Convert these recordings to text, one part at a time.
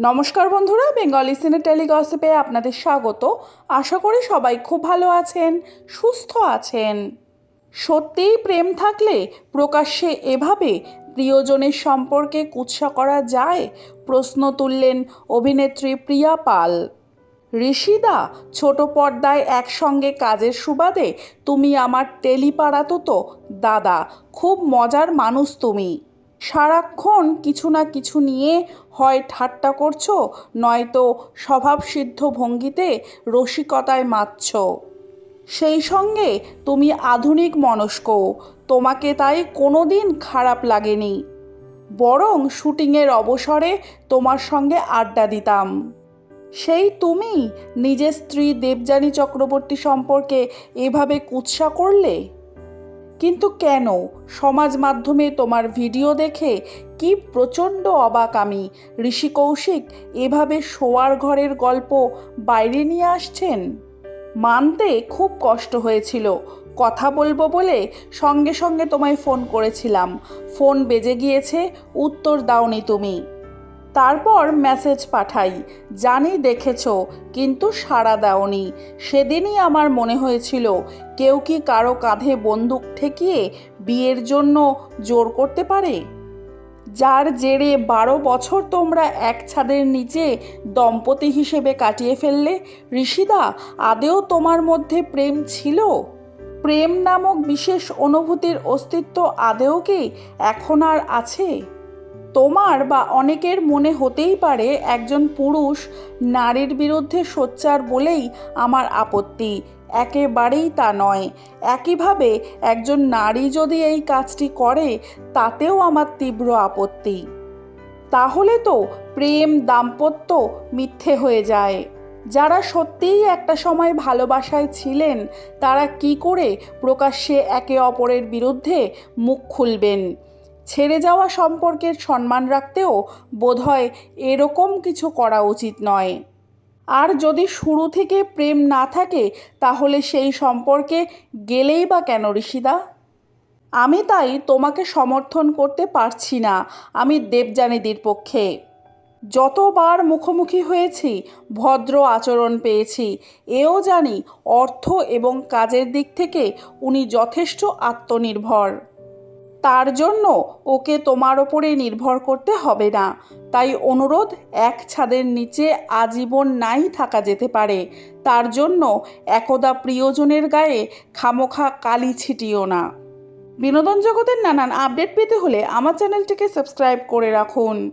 নমস্কার বন্ধুরা, বেঙ্গলি সিনে টেলিগসিপে আপনাদের স্বাগত। আশা করি সবাই খুব ভালো আছেন, সুস্থ আছেন। সত্যিই প্রেম থাকলে প্রকাশ্যে এভাবে প্রিয়জনের সম্পর্কে কুৎসা করা যায়? প্রশ্ন তুললেন অভিনেত্রী প্রিয়া পাল। ঋষিদা, ছোট পর্দায় একসঙ্গে কাজের সুবাদে, তুমি আমার টেলিপাড়াতো তো, দাদা, খুব মজার মানুষ তুমি। সারাক্ষণ কিছু না কিছু নিয়ে হয় ঠাট্টা করছ, নয়তো স্বভাবসিদ্ধ ভঙ্গিতে রসিকতায় মাতছ। সেই সঙ্গে তুমি আধুনিক মনস্ক, তোমাকে তাই কোনো দিন খারাপ লাগেনি। বরং শুটিংয়ের অবসরে তোমার সঙ্গে আড্ডা দিতাম। সেই তুমি নিজের স্ত্রী দেবযানী চক্রবর্তী সম্পর্কে এভাবে কুৎসা করলে? কিন্তু কেন? সমাজ মাধ্যমে তোমার ভিডিও দেখে কি প্রচণ্ড অবাক আমি। ঋষি কৌশিক, এভাবে শোয়ার ঘরের গল্প বাইরে নিয়ে আসছেন? মানতে খুব কষ্ট হয়েছিল। কথা বলব বলে সঙ্গে সঙ্গে তোমায় ফোন করেছিলাম। ফোন বেজে গিয়েছে, উত্তর দাওনি তুমি। তারপর মেসেজ পাঠাই, জানি দেখেছ, কিন্তু সাড়া দাওনি। সেদিনই আমার মনে হয়েছিল, কেউ কি কারও কাঁধে বন্দুক ঠেকিয়ে বিয়ের জন্য জোর করতে পারে? যার জেরে বারো বছর তোমরা এক ছাদের নিচে দম্পতি হিসেবে কাটিয়ে ফেললে, ঋষিদা, আদেও তোমার মধ্যে প্রেম ছিল? প্রেম নামক বিশেষ অনুভূতির অস্তিত্ব আদেও কি এখন আর আছে? তোমার বা অনেকের মনে হতেই পারে একজন পুরুষ নারীর বিরুদ্ধে সোচ্চার বলেই আমার আপত্তি। একেবারেই তা নয়। একইভাবে একজন নারী যদি এই কাজটি করে, তাতেও আমার তীব্র আপত্তি। তাহলে তো প্রেম, দাম্পত্য মিথ্যে হয়ে যায়। যারা সত্যিই একটা সময় ভালোবাসায় ছিলেন, তারা কি করে প্রকাশ্যে একে অপরের বিরুদ্ধে মুখ খুলবেন? ছেড়ে যাওয়া সম্পর্কের সম্মান রাখতেও বোধহয় এরকম কিছু করা উচিত নয়। আর যদি শুরু থেকে প্রেম না থাকে, তাহলে সেই সম্পর্কে গেলেই বা কেন ঋষিদা? আমি তাই তোমাকে সমর্থন করতে পারছি না, আমি দেবযানীদের পক্ষে। যতবার মুখোমুখি হয়েছি, ভদ্র আচরণ পেয়েছি, এও জানি অর্থ এবং কাজের দিক থেকে উনি যথেষ্ট আত্মনির্ভর। তার জন্য ওকে তোমার ওপরে নির্ভর করতে হবে না। তাই অনুরোধ, এক ছাদের নিচে আজীবন নাই থাকা যেতে পারে। তার জন্য একদা প্রিয়জনের গায়ে খামোখা কালি ছিটিও না। বিনোদন জগতের নানান আপডেট পেতে হলে আমার চ্যানেলটিকে সাবস্ক্রাইব করে রাখুন।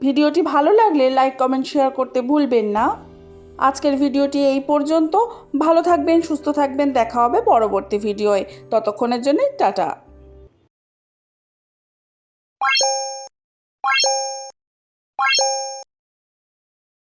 ভিডিওটি ভালো লাগলে লাইক, কমেন্ট, শেয়ার করতে ভুলবেন না। আজকের ভিডিওটি এই পর্যন্ত। ভালো থাকবেন, সুস্থ থাকবেন। দেখা হবে পরবর্তী ভিডিওয়। ততক্ষণের জন্য টাটা।